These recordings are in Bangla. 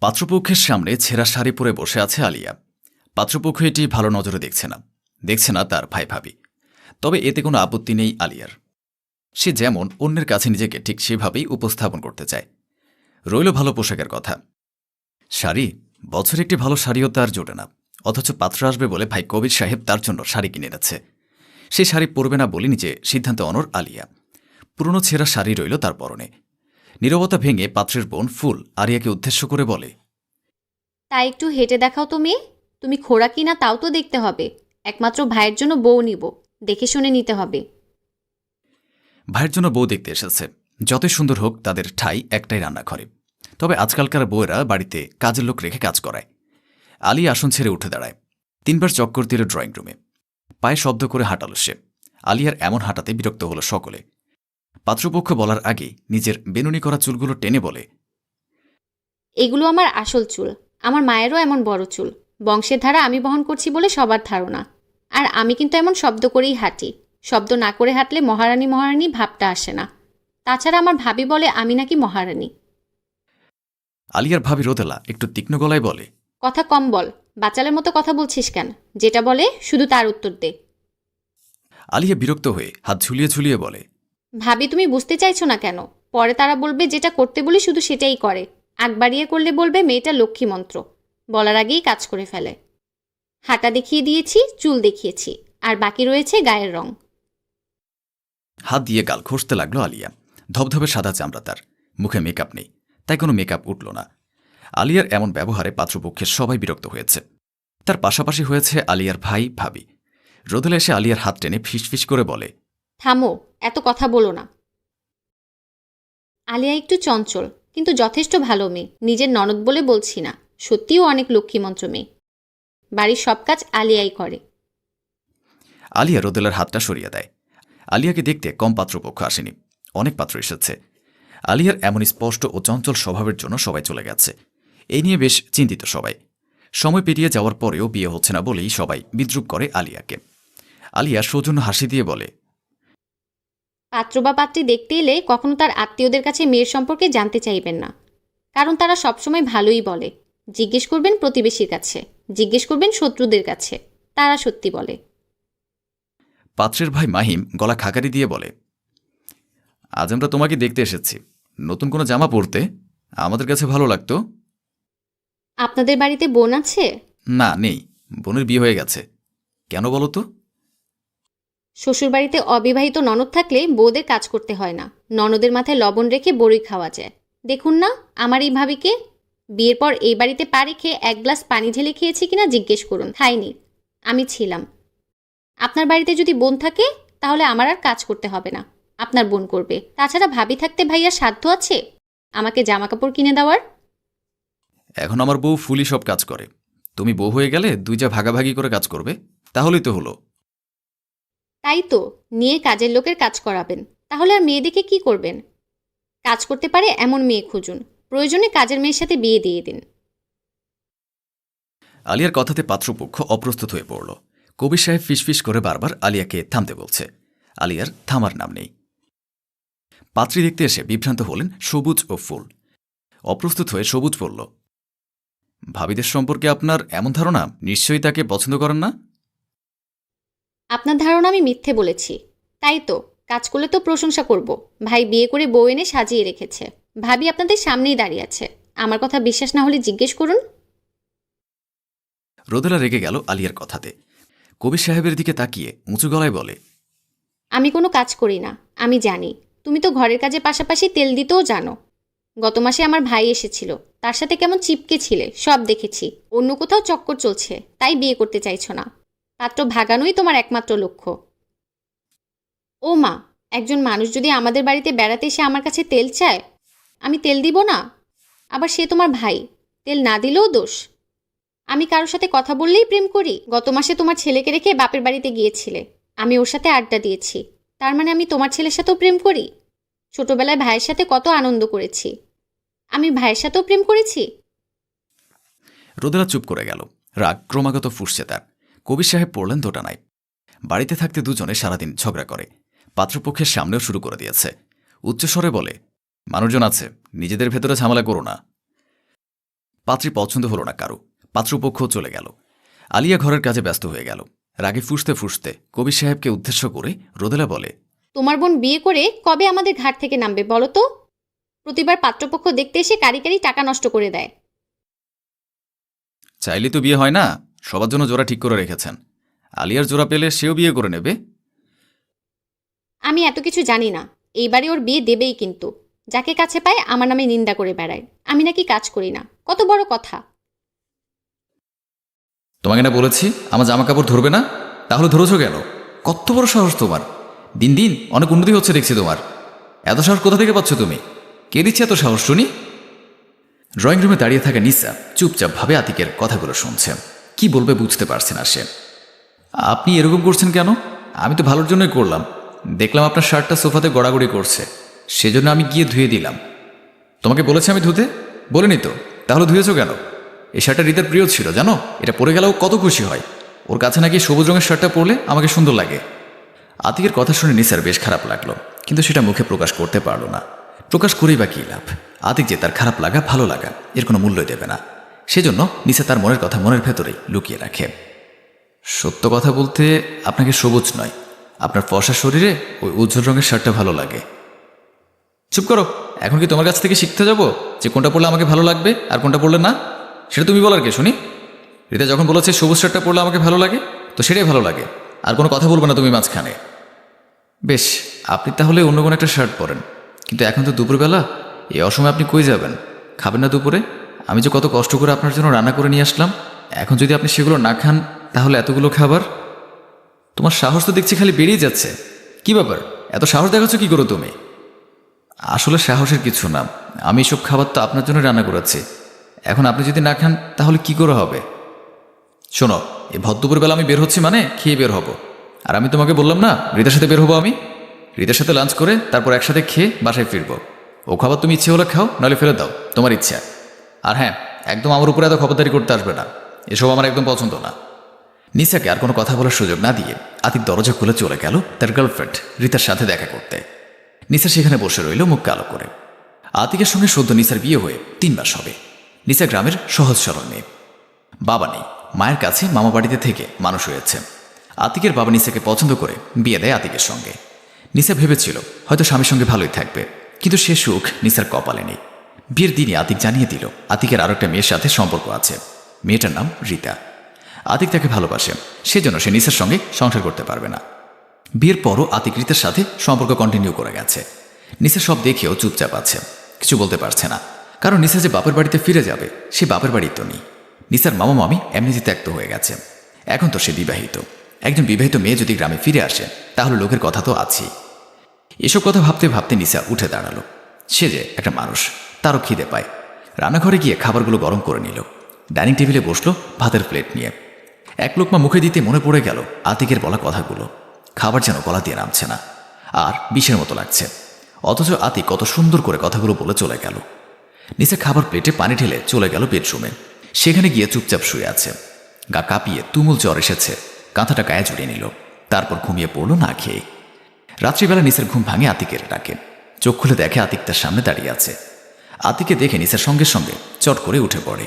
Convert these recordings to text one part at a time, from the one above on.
পাত্রপক্ষের সামনে ছেঁড়া শাড়ি পরে বসে আছে আলিয়া। পাত্রপক্ষ এটি ভালো নজরে দেখছে না। দেখছে না তার ভাই ভাবি। তবে এতে কোনো আপত্তি নেই আলিয়ার। সে যেমন অন্যের কাছে নিজেকে ঠিক সেভাবেই উপস্থাপন করতে চায়। রইল ভালো পোশাকের কথা। শাড়ি? বছর একটি ভালো শাড়িও তার জোটে না। অথচ পাত্র আসবে বলে ভাই কবির সাহেব তার জন্য শাড়ি কিনে এনেছে। সে শাড়ি পরবে না বলে নিজে সিদ্ধান্ত অনর আলিয়া। পুরনো ছেঁড়া শাড়ি রইল তার পরনে। নীরবতা ভেঙে পাত্রের বোন ফুল আরিয়াকে উদ্দেশ্য করে বলে তাই একটু হেঁটে দেখাও তো মেয়ে। তুমি খোড়া কিনা তাও তো দেখতে হবে। একমাত্র ভাইয়ের জন্য বউ নিব। দেখে শুনে নিতে হবে। ভাইয়ের জন্য বউ দেখতে এসেছে। যতই সুন্দর হোক তাদের ঠাই একটাই রান্নাঘরে। তবে আজকালকার বউয়েরা বাড়িতে কাজের লোক রেখে কাজ করায়। আলী আসন ছেড়ে উঠে দাঁড়ায়। তিনবার চক্কর দিল ড্রয়িং রুমে। পায়ে শব্দ করে হাঁটালো সে। আলিয়ার এমন হাঁটাতে বিরক্ত হলো সকলে। পাত্রপক্ষ বলার আগে নিজের বেনুনি করা চুলগুলো টেনে বলে এগুলো আমার আসল চুল। আমার মায়েরও এমন বড় চুল। বংশের ধারা আমি বহন করছি বলে সবার ধারণা। আর আমি কিন্তু এমন শব্দ করেই হাঁটি। শব্দ না করে হাঁটলে মহারানী মহারানী ভাবটা আসে না। তাছাড়া আমার ভাবি বলে আমি নাকি মহারানী। আলিয়ার ভাবি রোদেলা একটু তীক্ষ্ণ গলায় বলে কথা কম বল। বাচালের মতো কথা বলছিস কেন? যেটা বলে শুধু তার উত্তর দে। আলিয়া বিরক্ত হয়ে হাত ঝুলিয়ে ঝুলিয়ে বলে ভাবি, তুমি বুঝতে চাইছো না কেন? পরে তারা বলবে, যেটা করতে বলি শুধু সেটাই করে। আগ বাড়িয়ে করলে বলবে, মেয়েটা লক্ষ্মী মন্ত্র। বলার আগেই কাজ করে ফেলে। হাঁটা দেখিয়ে দিয়েছি, চুল দেখিয়েছি। আর বাকি রয়েছে গায়ের রং। হাত দিয়ে গাল ঘষতে লাগল আলিয়া। ধবধবে সাদা চামড়া তার। মুখে মেকআপ নেই। তাই কোনো মেকআপ উঠল না। আলিয়ার এমন ব্যবহারে পাত্রপক্ষের সবাই বিরক্ত হয়েছে। তার পাশাপাশি হয়েছে আলিয়ার ভাই, ভাবি। রোদেলা এসে আলিয়ার হাত টেনে ফিসফিস করে বলে থামো, এত কথা বলো না। আলিয়া একটু চঞ্চল, কিন্তু যথেষ্ট ভালো মেয়ে, নিজের ননদ বলে বলছি না, সত্যিও অনেক লক্ষ্মীমন্ত্র মেয়ে। বাড়ির সব কাজ আলিয়াই করে। আলিয়া রোদেলার হাতটা সরিয়ে দেয়। আলিয়াকে দেখতে কম পাত্রপক্ষ আসেনি, অনেক পাত্র এসেছে। আলিয়ার এমন স্পষ্ট ও চঞ্চল স্বভাবের জন্য সবাই চলে গেছে। এই নিয়ে বেশ চিন্তিত সবাই। সময় পেরিয়ে যাওয়ার পরেও বিয়ে হচ্ছে না বলেই সবাই বিদ্রুপ করে আলিয়াকে। আলিয়া সৌজন্য হাসি দিয়ে বলে পাত্র বা পাত্রী দেখতে এলে কখনো তার আত্মীয়দের কাছে মেয়ের সম্পর্কে জানতে চাইবেন না। কারণ তারা সবসময় ভালোই বলে। জিজ্ঞেস করবেন প্রতিবেশীর কাছে। জিজ্ঞেস করবেন শত্রুদের কাছে। তারা সত্যি বলে। পাত্রের ভাই মাহিম গলা খাকারি দিয়ে বলে আজ আমরা তোমাকে দেখতে এসেছি। নতুন কোনো জামা পরতে? আমাদের কাছে ভালো লাগতো? আপনাদের বাড়িতে বোন আছে? না নেই। বোনের বিয়ে হয়ে গেছে। কেন বলো তো? শ্বশুরবাড়িতে অবিবাহিত ননদ থাকলে বউদের কাজ করতে হয় না। ননদের মাথায় লবণ রেখে বড়ই খাওয়া যায়। দেখুন না, আমার এই ভাবিকে। বিয়ের পর এই বাড়িতে পা রেখে এক গ্লাস পানি ঢেলে খেয়েছি কিনা জিজ্ঞেস করুন। খাইনি। আমি ছিলাম। আপনার বাড়িতে যদি বোন থাকে, তাহলে আমার আর কাজ করতে হবে না। আপনার বোন করবে। তাছাড়া ভাবি থাকতে ভাইয়ার সাধ্য আছে? আমাকে জামা কাপড় কিনে দেওয়ার? এখন আমার বউ ফুলি সব কাজ করে। তুমি বউ হয়ে গেলে দুই যা ভাগাভাগি করে কাজ করবে, তাহলেই তো হলো। তাই তো, নিয়ে কাজের লোকের কাজ করাবেন। তাহলে আর মেয়ে দেখে কি করবেন? কাজ করতে পারে এমন মেয়ে খুঁজুন। প্রয়োজনে কাজের মেয়ের সাথে বিয়ে দিয়ে দিন। আলিয়ার কথাতে পাত্রপক্ষ অপ্রস্তুত হয়ে পড়ল। কবির সাহেব ফিসফিস করে বারবার আলিয়াকে থামতে বলছে। আলিয়ার থামার নাম নেই। পাত্রী দেখতে এসে বিভ্রান্ত হলেন সবুজ ও ফুল। অপ্রস্তুত হয়ে সবুজ বলল, ভাবিদের সম্পর্কে আপনার এমন ধারণা? নিশ্চয়ই তাকে পছন্দ করেন না? আপনার ধারণা আমি মিথ্যে বলেছি। তাই তো কাজ করলে তো প্রশংসা করব। ভাই বিয়ে করে বউ এনে সাজিয়ে রেখেছে। ভাবি আপনাদের সামনেই দাঁড়িয়ে আছে। আমার কথা বিশ্বাস না হলে জিজ্ঞেস করুন। রোদেলা রেগে গেল আলিয়ার কথাতে। কবির সাহেবের দিকে তাকিয়ে উঁচু গলায় বলে আমি কোনো কাজ করি না আমি জানি। তুমি তো ঘরের কাজে পাশাপাশি তেল দিতেও জানো। গত মাসে আমার ভাই এসেছিল। তার সাথে কেমন চিপকে ছিলে সব দেখেছি। অন্য কোথাও চক্কর চলছে তাই বিয়ে করতে চাইছো না। পাত্র ভাগানোই তোমার একমাত্র লক্ষ্য। ও মা, একজন মানুষ যদি আমাদের বাড়িতে বেড়াতে এসে আমার কাছে তেল চায়, আমি তেল দিব না? আবার সে তোমার ভাই, তেল না দিলেও দোষ? আমি কারোর সাথে কথা বললেই প্রেম করি। গত মাসে তোমার ছেলেকে রেখে বাপের বাড়িতে গিয়েছিলে। আমি ওর সাথে আড্ডা দিয়েছি। তার মানে আমি তোমার ছেলের সাথেও প্রেম করি? ছোটবেলায় ভাইয়ের সাথে কত আনন্দ করেছি। আমি ভাইয়ের সাথেও প্রেম করেছি? রোদেলা চুপ করে গেল। রাগ ক্রমাগত ফুসছে তার। কবির সাহেব পড়লেন দোটানায়। বাড়িতে থাকতে দুজনে সারাদিন ঝগড়া করে। পাত্রপক্ষের সামনেও শুরু করে দিয়েছে। উচ্চস্বরে বলে মানুষজন আছে নিজেদের ভেতরে ঝামেলা করো না। পাত্রী পছন্দ হলো না কারও। পাত্রপক্ষ চলে গেল। আলিয়া ঘরের কাজে ব্যস্ত হয়ে গেল। রাগে ফুসতে ফুসতে কবির সাহেবকে উদ্দেশ্য করে রোদেলা বলে তোমার বোন বিয়ে করে কবে আমাদের ঘাট থেকে নামবে বলো তো? প্রতিবার পাত্রপক্ষ দেখতে এসে কারি কারি টাকা নষ্ট করে দেয়। চাইলে তো বিয়ে হয় না। সবার জন্য জোড়া ঠিক করে রেখেছেন। আলিয়ার জোড়া পেলে সেও বিয়ে করে নেবে। আমি এত কিছু জানি না। এইবারে ওর বিয়ে দেবেই কিন্তু। যাকে কাছে পায় আমার নামে নিন্দা করে বেড়ায়। আমি নাকি কাজ করি না। কত বড় কথা। তোমাকে না বলেছি আমার জামা কাপড় ধরবে না? তাহলে ধরেছো কেন? কত বড় সাহস তোমার। দিন দিন অনেক উন্নতি হচ্ছে দেখছি তোমার। এত সাহস কোথা থেকে পাচ্ছ তুমি? কে দিচ্ছে এত সাহস শুনি? ড্রয়িং রুমে দাঁড়িয়ে থাকা নিসা চুপচাপ ভাবে আতিকের কথাগুলো শুনছে। কি বলবে বুঝতে পারছে না সে। আপনি এরকম করছেন কেন? আমি তো ভালোর জন্যই করলাম। দেখলাম আপনার শার্টটা সোফাতে গড়াগড়ি করছে। সেজন্য আমি গিয়ে ধুয়ে দিলাম। তোমাকে বলেছে আমি ধুতে? বলিনি তো। তাহলে ধুয়েছো কেন? এই শার্টটা রীতার প্রিয় ছিল, জানো? এটা পরে গেলেও কত খুশি হয়। ওর কাছে নাকি সবুজ রঙের শার্টটা পরলে আমাকে সুন্দর লাগে। আতিকের কথা শুনে নিসার বেশ খারাপ লাগল, কিন্তু সেটা মুখে প্রকাশ করতে পারল না। প্রকাশ করেই বা কী লাভ? আতিক যে তার খারাপ লাগা, ভালো লাগা, এর কোনো মূল্যই দেবে না। সেজন্য নিসা তার মনের কথা মনের ভেতরেই লুকিয়ে রাখে। সত্য কথা বলতে আপনাকে সবুজ নয়। আপনার ফর্সা শরীরে ওই উজ্জ্বল রঙের শার্টটা ভালো লাগে। চুপ করো, এখন কি তোমার কাছ থেকে শিখতে যাব যে কোনটা পড়লে আমাকে ভালো লাগবে আর কোনটা পড়লে না? সেটা তুমি বলার কে, শুনি? রীতা যখন বলেছে সবুজ শার্টটা পড়লে আমাকে ভালো লাগে, তো সেটাই ভালো লাগে। আর কোনো কথা বলবে না তুমি মাঝখানে। বেশ, আপনি তাহলে অন্য কোনো একটা শার্ট পরেন। কিন্তু এখন তো দুপুরবেলা, এই অসময়ে আপনি কই যাবেন? খাবেন না দুপুরে? আমি যে কত কষ্ট করে আপনার জন্য রান্না করে নিয়ে আসলাম, এখন যদি আপনি সেগুলো না খান, তাহলে এতগুলো খাবার? তোমার সাহস তো দেখছি খালি বেরিয়ে যাচ্ছে। কি ব্যাপার? এত সাহস দেখাচ্ছ কি করো তুমি? আসলে সাহসের কিছু না। আমি এসব খাবার তো আপনার জন্য রান্না করেছি। এখন আপনি যদি না খান, তাহলে কি করে হবে? শোনো, এই ভদ্রপুরবেলা আমি বের হচ্ছি মানে খেয়ে বের হব। আর আমি তোমাকে বললাম না, রীতার সাথে বের হব আমি? রীতার সাথে লাঞ্চ করে তারপর একসাথে খেয়ে বাসায় ফিরবো। ও খাবার তুমি ইচ্ছে হলে খাও, নাহলে ফেলে দাও, তোমার ইচ্ছা। আর হ্যাঁ একদম আমার উপরে এত খবরদারি করতে আসবে না। এসব আমার একদম পছন্দ না। নিসাকে আর কোনো কথা বলার সুযোগ না দিয়ে আতিক দরজা খুলে চলে গেল তার গার্লফ্রেন্ড রিতার সাথে দেখা করতে। নিসা সেখানে বসে রইল, মুখ কালো করে। আতিকের সঙ্গে সদ্য নিসার বিয়ে হয়ে তিন মাস হবে। নিসা গ্রামের সহজ সরল মেয়ে। বাবা নেই, মায়ের কাছে মামা বাড়িতে থেকে মানুষ হয়েছে। আতিকের বাবা নিসাকে পছন্দ করে বিয়ে দেয় আতিকের সঙ্গে। নিসা ভেবেছিল, হয়তো স্বামীর সঙ্গে ভালোই থাকবে, কিন্তু সে সুখ নিসার কপালে নেই। বিয়ের দিনই আতিক জানিয়ে দিল, আতিকের আরও একটা মেয়ের সাথে সম্পর্ক আছে। মেয়েটার নাম রীতা। আতিক তাকে ভালোবাসে, সেজন্য সে নিসার সঙ্গে সংসার করতে পারবে না। বিয়ের পরও আতিক রীতার সাথে সম্পর্ক কন্টিনিউ করে গেছে। নিসা সব দেখেও চুপচাপ আছে, কিছু বলতে পারছে না। কারণ নিসা যে বাপের বাড়িতে ফিরে যাবে, সে বাপের বাড়ি তো নেই। নিসার মামা মামি এমনিতে ত্যক্ত হয়ে গেছে। এখন তো সে বিবাহিত। একজন বিবাহিত মেয়ে যদি গ্রামে ফিরে আসে, তাহলে লোকের কথা তো আছেই। এসব কথা ভাবতে ভাবতে নিসা উঠে দাঁড়াল। সে যে একটা মানুষ। তারও খিদে পায়। রান্নাঘরে গিয়ে খাবারগুলো গরম করে নিল। ডাইনিং টেবিলে বসল ভাতের প্লেট নিয়ে। এক লোকমা মুখে দিতে মনে পড়ে গেল আতিকের বলা কথাগুলো। খাবার যেন গলা দিয়ে নামছে না। আর বিষের মতো লাগছে। অথচ আতিক কত সুন্দর করে কথাগুলো বলে চলে গেল। নিচে খাবার প্লেটে পানি ঢেলে চলে গেল বেডরুমে। সেখানে গিয়ে চুপচাপ শুয়ে আছে। গা কাঁপিয়ে তুমুল জ্বর এসেছে। কাঁথাটা গায়ে জড়িয়ে নিল। তারপর ঘুমিয়ে পড়ল না খেয়ে। রাত্রিবেলা নিচের ঘুম ভাঙে আতিকের ডাকে। চোখ খুলে দেখে আতিক তার সামনে দাঁড়িয়ে আছে। আতিকে দেখে নিসের সঙ্গে সঙ্গে চট করে উঠে পড়ে।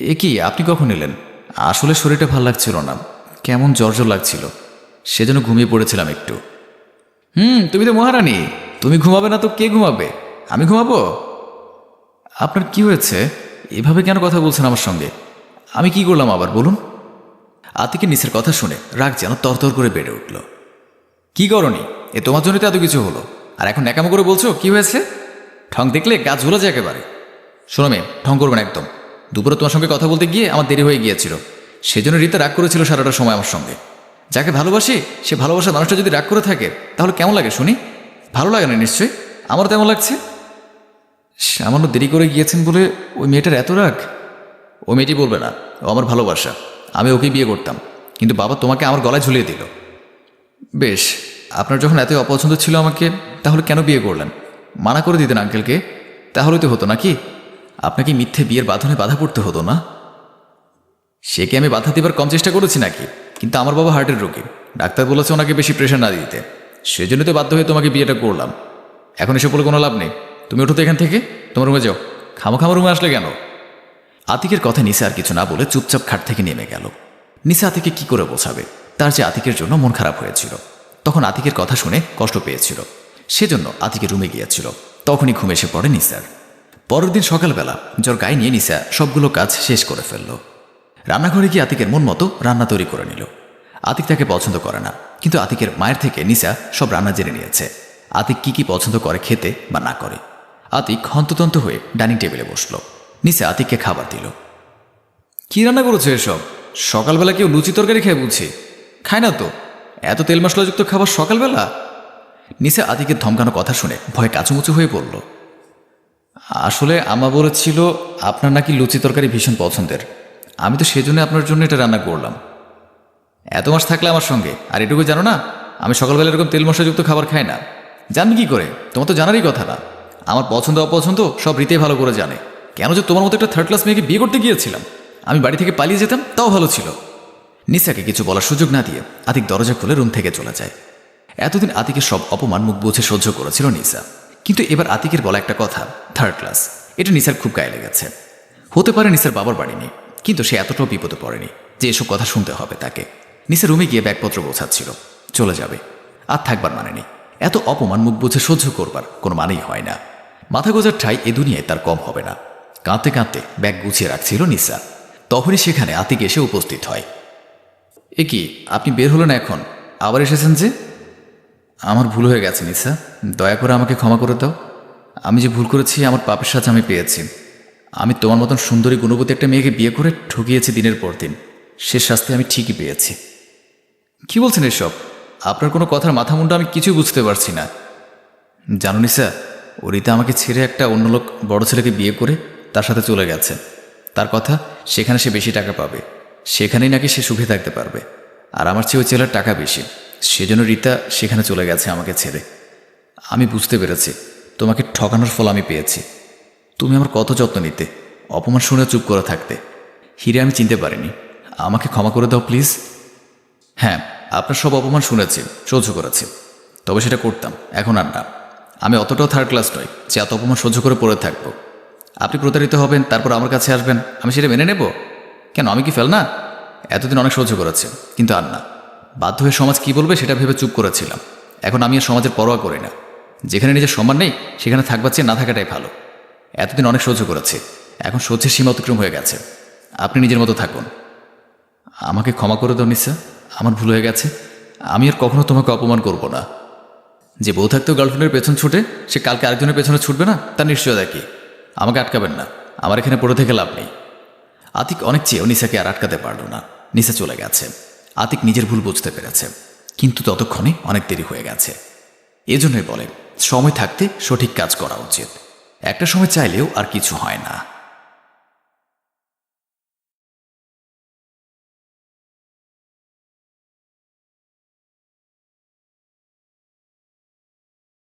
এ কি, আপনি কখন এলেন? আসলে শরীরটা ভালো লাগছিল না। কেমন জ্বর লাগছিল। সেজন্য ঘুমিয়ে পড়েছিলাম একটু। হুম, তুমি তো মহারানী। তুমি ঘুমাবে না তো কে ঘুমাবে? আমি ঘুমাবো? আপনার কি হয়েছে? এভাবে কেন কথা বলছেন আমার সঙ্গে? আমি কি করলাম আবার, বলুন? আতিকে নিচের কথা শুনে রাগ যেন তরতর করে বেড়ে উঠল। কি করনি? এ তোমার জন্য তো এত কিছু হলো। আর এখন ন্যাকামো করে বলছো? কি হয়েছে? ঠং দেখলে গা ঝুলে যায় একেবারে। শোনো মেয়ে, ঠং করবেন একদম। দুপুরে তোমার সঙ্গে কথা বলতে গিয়ে আমার দেরি হয়ে গিয়েছিল। সেজন্য রীতা রাগ করেছিল সারাটা সময় আমার সঙ্গে। যাকে ভালোবাসি, সে ভালোবাসার মানুষটা যদি রাগ করে থাকে, তাহলে কেমন লাগে শুনি? ভালো লাগে না নিশ্চয়ই? আমারও তেমন লাগছে। সামান্য দেরি করে গিয়েছেন বলে ওই মেয়েটার এত রাগ? ও মেয়েটি বলবে না, ও আমার ভালোবাসা। আমি ওকে বিয়ে করতাম। কিন্তু বাবা তোমাকে আমার গলায় ঝুলিয়ে দিল। বেশ, আপনার যখন এতই অপছন্দ ছিল আমাকে, তাহলে কেন বিয়ে করলেন? মানা করে দিতেন আঙ্কেলকে? তাহলে তো হতো নাকি? আপনাকে মিথ্যে বিয়ের বাঁধনে বাধা পড়তে হতো না? সে কি আমি বাধা দেবার কম চেষ্টা করেছি নাকি? কিন্তু আমার বাবা হার্টের রোগী। ডাক্তার বলেছে ওনাকে বেশি প্রেশার না দিতে। সেজন্য তো বাধ্য হয়ে তোমাকে বিয়েটা করলাম। এখন এসে বলে কোনো লাভ নেই। তুমি ওঠো তো এখান থেকে। তোমার রুমে যাও। খামো খামো রুমে আসলে কেন? আতিকের কথা নিসা আর কিছু না বলে চুপচাপ খাট থেকে নেমে গেল। নিসা আতিকে কি করে বোঝাবে? তার যে আতিকের জন্য মন খারাপ হয়েছিল। তখন আতিকের কথা শুনে কষ্ট পেয়েছিল। সেজন্য আতিকের রুমে গিয়েছিল। তখনই ঘুম এসে পড়ে নিসার। পরের দিন সকালবেলা জ্বর গায়ে নিয়ে নিসা সবগুলো কাজ শেষ করে ফেলল। রান্নাঘরে গিয়ে আতিকের মন মতো রান্না তৈরি করে নিল। আতিক তাকে পছন্দ করে না, কিন্তু আতিকের মায়ের থেকে নিসা সব রান্না জেনে নিয়েছে। আতিক কি কি পছন্দ করে খেতে বা না করে। আতিক হন্ততন্ত হয়ে ডাইনিং টেবিলে বসল। নিসা আতিককে খাবার দিল। কি রান্না করেছ এসব? সকালবেলা কেউ লুচি তরকারি খেয়ে বুঝছি খায় না তো। এত তেল মশলাযুক্ত খাবার সকালবেলা? নিসা আতিকের ধমকানো কথা শুনে ভয়ে কাচুমুচু হয়ে পড়ল আসলে আমা বলেছিল আপনার নাকি লুচি তরকারি ভীষণ পছন্দের। আমি তো সেজন্য আপনার জন্য এটা রান্না করলাম। এত মাস থাকলে আমার সঙ্গে, আর এটুকু জানো না, আমি সকালবেলা এরকম তেল মশলাযুক্ত খাবার খাই না। জানবি কি করে? তোমার তো জানারই কথা না। আমার পছন্দ অপছন্দ সব রীতি ভালো করে জানে। কেন যে তোমার মতো একটা থার্ড ক্লাস মেয়েকে বিয়ে করতে গিয়েছিলাম। আমি বাড়ি থেকে পালিয়ে যেতাম, তাও ভালো ছিল। নিসাকে কিছু বলার সুযোগ না দিয়ে আদিক দরজা খুলে রুম থেকে চলে যায়। এতদিন আতিকের সব অপমান মুখ বুঝে সহ্য করেছিল নিসা। কিন্তু এবার আতিকের বলা একটা কথা থার্ড ক্লাস এটা নিসার খুব গায়ে লেগেছে। হতে পারে নিসার বাবার বাড়ি নেই, কিন্তু সে এতটাও বিপদে পড়েনি যে এসব কথা শুনতে হবে তাকে। নিসা রুমে গিয়ে ব্যাগপত্র বোঝাচ্ছিল চলে যাবে। আর থাকবার মানে নেই। এত অপমান মুখ বুঝে সহ্য করবার কোনো মানেই হয় না। মাথা গোজার ঠাই এ দুনিয়ায় তার কম হবে না। কাঁদতে কাঁদতে ব্যাগ গুছিয়ে রাখছিল নিসা। তখনই সেখানে আতিক এসে উপস্থিত হয়। এ কি, আপনি বের হলেন এখন? আবার এসেছেন যে? আমার ভুল হয়ে গেছে, নিসা। দয়া করে আমাকে ক্ষমা করে দাও। আমি যে ভুল করেছি, আমার পাপের সাথে আমি পেয়েছি। আমি তোমার মতন সুন্দরী গুণবতী একটা মেয়েকে বিয়ে করে ঠকিয়েছি দিনের পর দিন। সে শাস্তি আমি ঠিকই পেয়েছি। কি বলছেন এসব? আপনার কোনো কথার মাথা মুন্ডা আমি কিছুই বুঝতে পারছি না। জানো নিসা ও রীতা আমাকে ছেড়ে একটা অন্য লোক বড় ছেলেকে বিয়ে করে তার সাথে চলে গেছে। তার কথা, সেখানে সে বেশি টাকা পাবে। সেখানেই নাকি সে সুখে থাকতে পারবে। আর আমার চেয়ে ওই ছেলের টাকা বেশি। সেজন্য রীতা সেখানে চলে গেছে আমাকে ছেড়ে। আমি বুঝতে পেরেছি, তোমাকে ঠকানোর ফল আমি পেয়েছি। তুমি আমার কত যত্ন নিতে, অপমান শুনে চুপ করে থাকতে। হিরে, আমি চিনতে পারিনি। আমাকে ক্ষমা করে দাও, প্লিজ। হ্যাঁ আপনার সব অপমান শুনেছি, সহ্য করেছি। তবে সেটা করতাম, এখন আর না। আমি অতটাও থার্ড ক্লাস নই, যে এত অপমান সহ্য করে পড়ে থাকব। আপনি প্রতারিত হবেন, তারপর আমার কাছে আসবেন, আমি সেটা মেনে নেব? কেন, আমি কি ফেল না এতদিন অনেক সহ্য করেছি, কিন্তু আর না। বাধ্য হয়ে সমাজ কি বলবে সেটা ভেবে চুপ করেছিলাম। এখন আমি আর সমাজের পরোয়া করি না। যেখানে নিজের সম্মান নেই, সেখানে থাকবার চেয়ে না থাকাটাই ভালো। এতদিন অনেক সহ্য করেছি। এখন সহ্যের সীমা অতিক্রম হয়ে গেছে। আপনি নিজের মতো থাকুন। আমাকে ক্ষমা করে দাও নিসা আমার ভুল হয়ে গেছে। আমি আর কখনো তোমাকে অপমান করব না। যে বউ থাকতেও গার্লফ্রেন্ডের পেছন ছুটে, সে কালকে আরেকজনের পেছনে ছুটবে না? তার নিশ্চয়তা কি? আমাকে আটকাবেন না। আমার এখানে পড়ে থেকে লাভ নেই। আতিক অনেক চেয়েও নিসাকে আর আটকাতে পারল না। নিসা চলে গেছে। আতিক নিজের ভুল বুঝতে পেরেছে। কিন্তু ততক্ষণে অনেক দেরি হয়ে গেছে। এজন্যই বলে, সময় থাকতে সঠিক কাজ করা উচিত। একটা সময় চাইলেও আর কিছু হয় না।